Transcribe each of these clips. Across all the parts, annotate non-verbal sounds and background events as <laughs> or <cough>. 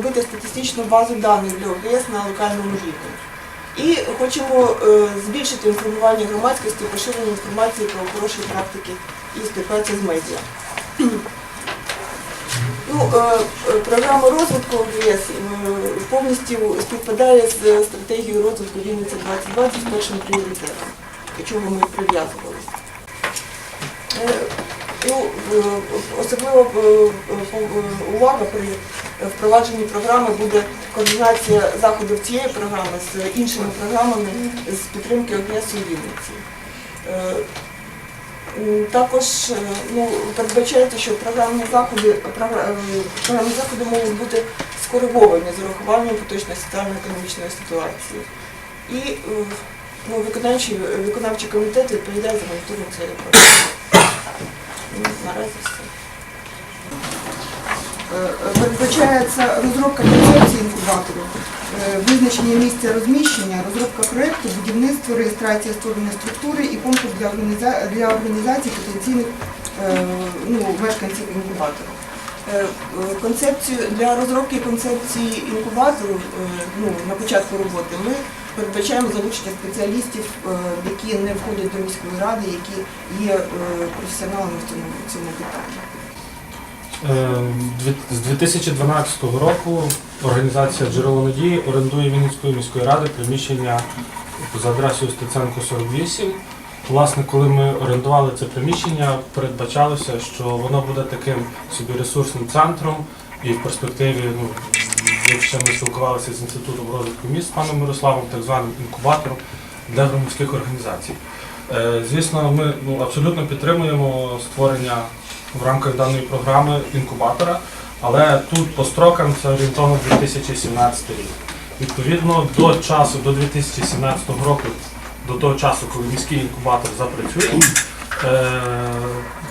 розробити статистичну базу даних для ОБС на локальному рівні. І хочемо е, збільшити інформування громадськості, поширення інформації про хороші практики і співпрацю з медіа. Ну, е, е, програма розвитку ОБС повністю співпадає з стратегією розвитку Вінниця 2020 з першим пріоритетом, до чого ми прив'язувалися. Ну, особливо е, увага при впровадженні програми буде координація заходів цієї програми з іншими програмами з підтримки ОБС у Вінниці. Е, Також е, ну, передбачається, що програмні заходи, е, програмні заходи можуть бути скориговані з урахуванням поточної соціально-економічної ситуації. І ну, виконавчий, виконавчий комітет відповідає за моніторинг цієї програми. Наразі все. Е, Передбачається розробка концепції інкубаторів, е, визначення місця розміщення, розробка проєкту, будівництво, реєстрація створеної структури і конкурс для, організа... для організації потенційних е, ну, мешканців інкубатору. Концепцію для розробки концепції інкубатору ну, на початку роботи ми передбачаємо залучення спеціалістів, які не входять до міської ради, які є професіоналами в цьому, в цьому питанні. Е, дві- З 2012 року організація Джерело Надії орендує Вінницької міської ради приміщення за адресою Стеценко 48. Власне, коли ми орендували це приміщення, передбачалося, що воно буде таким собі ресурсним центром, і в перспективі, ну, якщо ми спілкувалися з інститутом розвитку міст паном Мирославом, так званим інкубатором для громадських організацій. Е, Звісно, ми ну, абсолютно підтримуємо створення в рамках даної програми інкубатора, але тут по строкам це орієнтовно 2017 рік. Відповідно, до часу, до 2017 року, до того часу, коли міський інкубатор запрацює, е,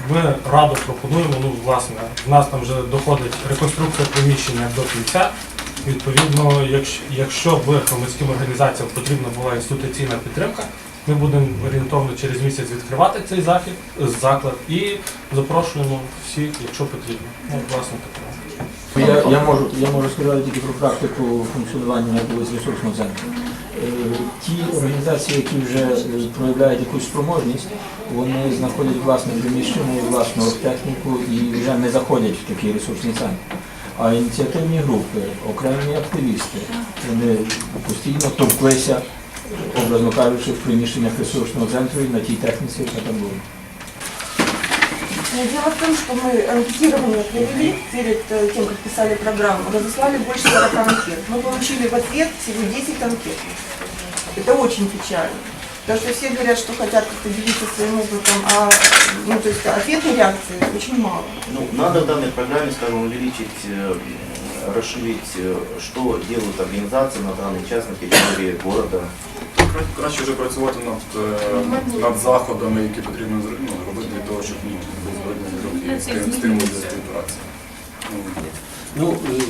ми радо пропонуємо, ну, власне, в нас там вже доходить реконструкція приміщення до кінця. Відповідно, якщо, б громадським організаціям потрібна була інституційна підтримка, ми будемо орієнтовно через місяць відкривати цей захід, заклад і запрошуємо всіх, якщо потрібно. Ну, власне, таке. Я, я, можу, я можу сказати тільки про практику функціонування ресурсного центру. Е, Ті організації, які вже е, проявляють якусь спроможність, вони знаходять власне приміщення і власну техніку і вже не заходять в такий ресурсний центр. А ініціативні групи, окремі активісти, вони постійно товклися, образно кажучи, в приміщеннях ресурсного центру і на тій техніці, яка там була. Э, Дело в том, что мы анкетирование провели перед э, тем, как писали программу, разослали больше 40 анкет. Мы получили в ответ всего 10 анкет. Это очень печально. Потому что все говорят, что хотят как-то делиться своим опытом, а ну, то есть ответной реакции очень мало. Ну, надо в данной программе, скажем, увеличить, э, расширить, э, что делают организации на данный час на территории города. Кра- Краще вже працювати над, е, над заходами, які потрібно ну, робити для того, щоб ну, був зв'язок стимул для співпраці. Ну, Ну, е,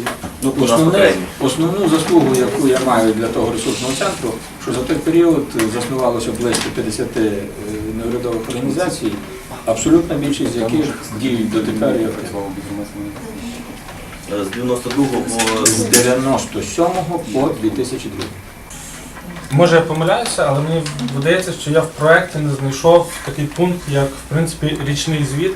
Ну, основне, основну заслугу, яку я маю для того ресурсного центру, що за той період заснувалося близько 50 е, неурядових організацій, абсолютна більшість з яких діють громадського Э, С 92 з 97 по 2002. Може я помиляюся, але мені видається, що я в проєкті не знайшов такий пункт, як в принципі річний звіт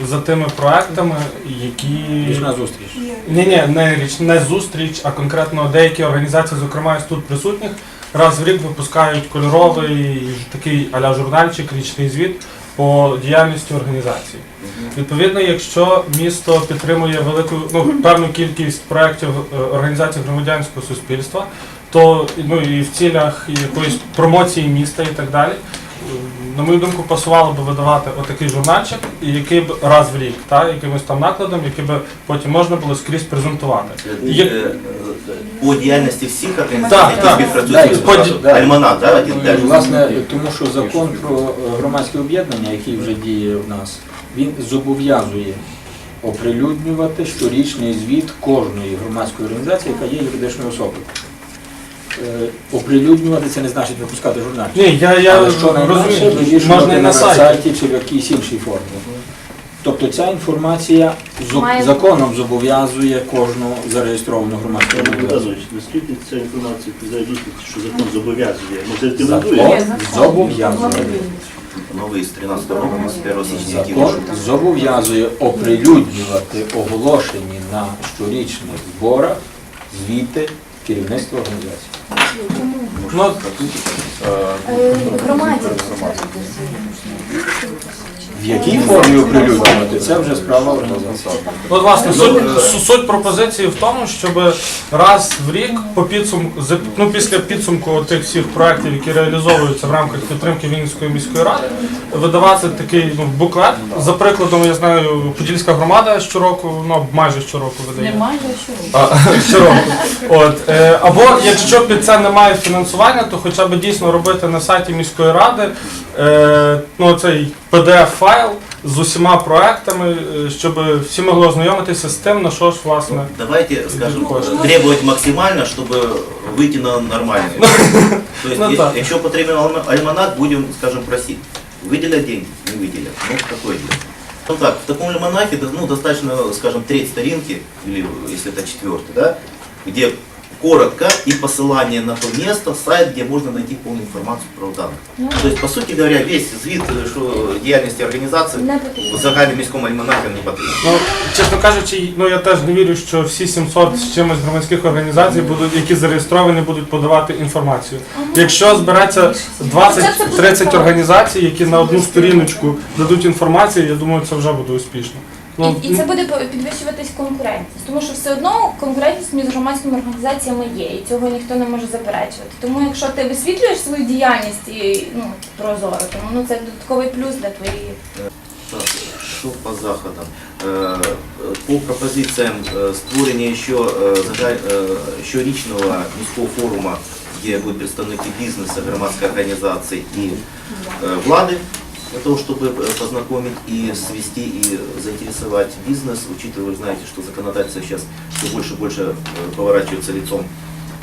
за тими проектами, які Річна зустріч. Ні, ні, не річ, не зустріч, а конкретно деякі організації, зокрема із тут присутніх, раз в рік випускають кольоровий такий аля журнальчик, річний звіт по діяльності організації. Відповідно, якщо місто підтримує велику ну, певну кількість проєктів е, організацій громадянського суспільства, то ну, і в цілях якоїсь промоції міста і так далі. е, На мою думку, пасувало би видавати отакий журнальчик, який б раз в рік, та, якимось там накладом, який би потім можна було скрізь презентувати. Є- Э, По діяльності всіх організацій, які співпрацюють Альманат, да, один Ну, теж. Власне, тому що закон про е, громадське об'єднання, який вже діє в нас, він зобов'язує оприлюднювати щорічний звіт кожної громадської організації, яка є юридичною особою. Е, Оприлюднювати це не значить випускати журнальчик. Ні, я, я Але що найменше розумію, можна і на сайті. чи в якійсь іншій формі. Тобто ця інформація зо- Має- законом зобов'язує кожну зареєстровану громадську Пане організацію. Наскільки ця інформація дійсно, що закон зобов'язує? Може, рекомендує? Закон зобов'язує. Новые с 13 года, с 1 січня, Закон зобов'язує оприлюднювати оголошені на щорічних зборах звіти керівництва організації. Ну, Е, Громаді. В якій формі оприлюднювати, це вже справа організації. От, власне, суть, су- суть пропозиції в тому, щоб раз в рік по підсумку, за- ну, після підсумку тих всіх проєктів, які реалізовуються в рамках підтримки Вінницької міської ради, видавати такий ну, буклет. За прикладом, я знаю, Подільська громада щороку, ну майже щороку видає. Немає що. А, <laughs> щороку. От, е, або якщо під це немає фінансування, то хоча б дійсно робити на сайті міської ради е, ну, цей PDF-файл з усіма проектами, е, щоб всі могли ознайомитися з тим, на що ж власне. Давайте, скажем, Кошти. требовать максимально, чтобы выйти на нормальный. То есть, Ну если- да. якщо потрібен альма- альманах, будем, скажем, просить. Выделять деньги? Не выделят. Ну, такое дело. Ну так, в таком альманахе, да, ну, достаточно, скажем, треть старинки, или если это четвертый, да, где коротко и посылание на то место, сайт, где можно найти полную информацию про данных. То есть, по сути говоря, весь звіт що діяльності організації в потрібно. міському альманахі не потрібен. Ну, чесно кажучи, ну я теж не вірю, що всі 700 з чимось громадських організацій, будуть, які зареєстровані, будуть подавати інформацію. Якщо збереться 20-30 організацій, які на одну сторіночку дадуть інформацію, я думаю, це вже буде успішно. Ну, І, і це буде по- підвищуватись конкурентність, тому що все одно конкурентність між громадськими організаціями є, і цього ніхто не може заперечувати. Тому якщо ти висвітлюєш свою діяльність і ну прозоро, тому ну це додатковий плюс для твоєї. Що по заходам? Е, По пропозиціям е, створення ще, е, щорічного міського форуму, де будуть представники бізнесу, громадських організацій і влади, для того, чтобы э, познакомить и свести и заинтересовать бизнес, учитывая, вы знаете, что законодательство сейчас все больше и больше э, поворачивается лицом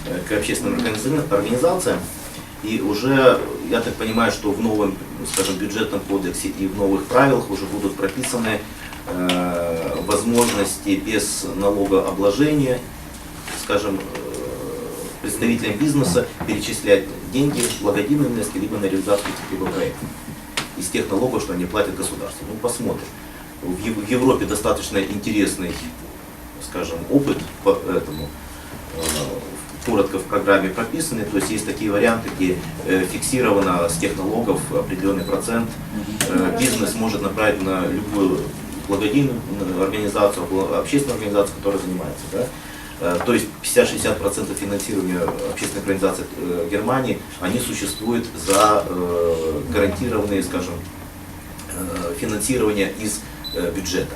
э, к общественным организа- организациям. И уже, я так понимаю, что в новом, скажем, бюджетном кодексе и в новых правилах уже будут прописаны э, возможности без налогообложения, скажем, представителям бизнеса перечислять деньги благодійные внески, либо на реализацию каких-либо проектов из тех налогов, что они платят государству. Ну, посмотрим. В Ев- в Европе достаточно интересный, скажем, опыт по этому. э, Коротко в программе прописаны, то есть есть такие варианты, где э, фиксировано с тех налогов определенный процент. Э, Бизнес может направить на любую благодійную э, организацию, общественную организацию, которая занимается. Да? Э, То есть 50-60% финансирования общественных организаций э, Германии, они существуют за э, гарантированные, скажем, э, финансирование из э, бюджета.